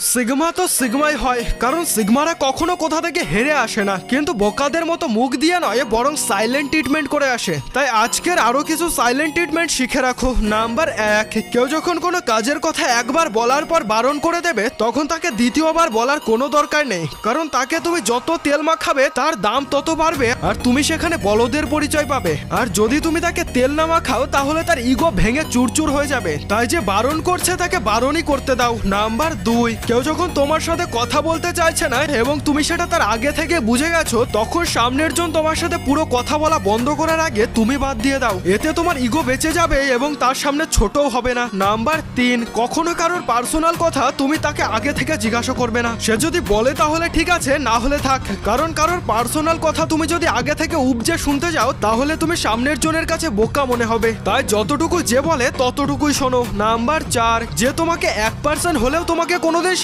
Sigma তো সিগমাই হয়, কারণ সিগমারা কখনো কোথা থেকে হেরে আসে না। কিন্তু বোকাদের মতো মুখ দিয়ে নয়, বরং সাইলেন্ট ট্রিটমেন্ট করে আসে। তাই আজকের আরও কিছু সাইলেন্ট ট্রিটমেন্ট শিখে রাখো। নাম্বার এক, কেউ যখন কোনো কাজের কথা একবার বলার পর বারণ করে দেবে, তখন তাকে দ্বিতীয়বার বলার কোনো দরকার নেই। কারণ তাকে তুমি যত তেল মাখাবে, তার দাম তত বাড়বে, আর তুমি সেখানে বলদের পরিচয় পাবে। আর যদি তুমি তাকে তেল না মাখাও, তাহলে তার ইগো ভেঙে চুরচুর হয়ে যাবে। তাই যে বারণ করছে, তাকে বারণই করতে দাও। নাম্বার দুই কেউ যখন তোমার সাথে কথা বলতে চাইছে না এবং তুমি সেটা তার আগে থেকে বুঝে গেছো, তখন সামনের জন তোমার সাথে পুরো কথা বলা বন্ধ করার আগে তুমি বাদ দিয়ে দাও। এতে তোমার ইগো বেঁচে যাবে এবং তার সামনে ছোটও হবে না। নাম্বার তিন, কখনো কারোর পার্সোনাল কথা তুমি তাকে আগে থেকে জিজ্ঞাসা করবে না। সে যদি বলে তাহলে ঠিক আছে, না হলে থাক। কারণ কারোর পার্সোনাল কথা তুমি যদি আগে থেকে উপজে শুনতে যাও, তাহলে তুমি সামনের জনের কাছে বোকা মনে হবে। তাই যতটুকু যে বলে, ততটুকুই শোনো। নাম্বার চার, যে তোমাকে এক পার্সেন্ট হলেও তোমাকে কোনোদিন